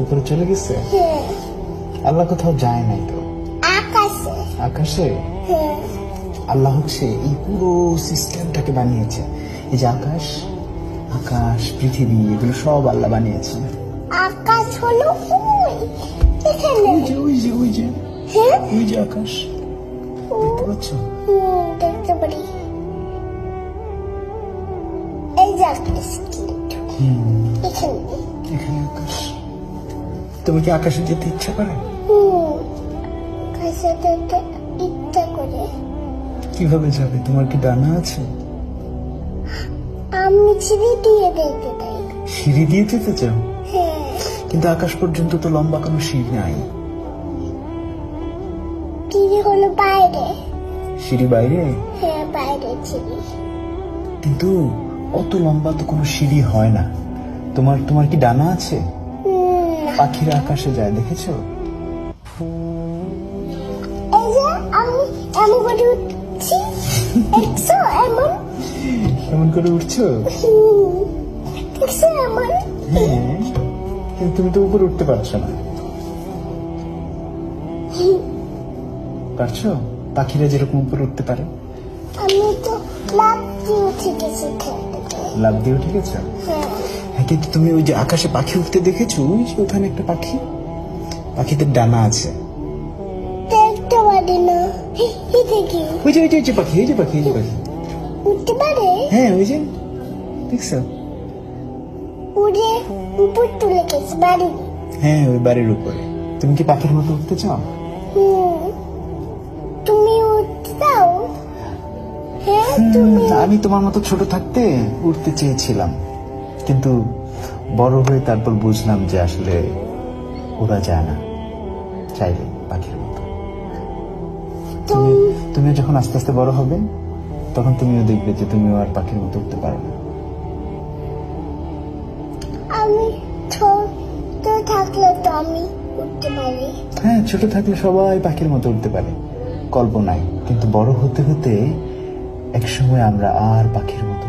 উপরে চলে গেছে? হ্যাঁ। আল্লাহ কোথাও যায় নাই তো? আকাশে। আকাশে? হ্যাঁ। আল্লাহ হচ্ছে এই পুরো সিস্টেমটাকে বানিয়েছে। এই যে আকাশ আকাশ পৃথিবী এগুলো সব আল্লাহ বানিয়েছে। আকাশ হলো ওই যে ওই যে ওই যে। হ্যাঁ? ওই যে আকাশ। দেখতে পাচ্ছ? দেখতে পারি। এই যে আকাশ। এখানে। তুমি কি আকাশে যেতে ইচ্ছা করে? আকাশে দেখতে ইচ্ছা করে। কীভাবে যাবে? তোমার কি ডানা আছে? আমি ছিঁড়ে দিয়ে দেখতে চাই। সিঁড়ি দিয়ে যেতে চাও? হ্যাঁ। কিন্তু আকাশ পর্যন্ত তো লম্বা কোনো সিঁড়ি নাই। চিড়ি হলো বাইরে। সিঁড়ি বাইরে? হ্যাঁ বাইরে চিড়ি কিন্তু অত লম্বা তো কোনো সিঁড়ি হয় না। তোমার তোমার কি ডানা আছে? পাখিরা আকাশে যায় দেখেছ? এমন করে উঠছি হ্যাঁ কিন্তু তুমি তো উপরে উঠতে পারছ না। পারছ? পাখিরা যেরকম উপরে উঠতে পারে। আমি তো লাভ দিয়ে উঠে গেছি লাভ দিয়ে উঠে গেছো? হ্যাঁ। কিন্তু তুমি ওই যে আকাশে পাখি উঠতে দেখেছ? ওই যে ওখানে একটা পাখি। পাখিদের ডানা আছে। দেখতে পারি না। ওই যে ওই যে ওই যে পাখি এই যে পাখি এই যে পাখি। উঠতে পারে? হ্যাঁ ওই যে। দেখছ? উড়ে উপর তুলে গেছে বাড়ি। হ্যাঁ ওই বাড়ির উপরে। তুমি কি পাখির মতো উঠতে চাও? তুমি উঠতে দাও। হ্যাঁ তুমি আমি তোমার মতো ছোট থাকতে উঠতে চেয়েছিলাম। কিন্তু বড় হয়ে তারপর বুঝলাম যে আসলে ওরা যায় না। চাইলে পাখির মতো। তুমি তুমি যখন আস্তে আস্তে বড় হবে তখন তুমিও দেখবে যে তুমিও আর পাখির মতো উঠতে পারো না। আমি ছোট থাকলে তো আমি উঠতে পারি। হ্যাঁ ছোট থাকলে সবাই পাখির মতো উঠতে পারে। কল্পনায়। কিন্তু বড় হতে হতে একসময় আমরা আর পাখির মতো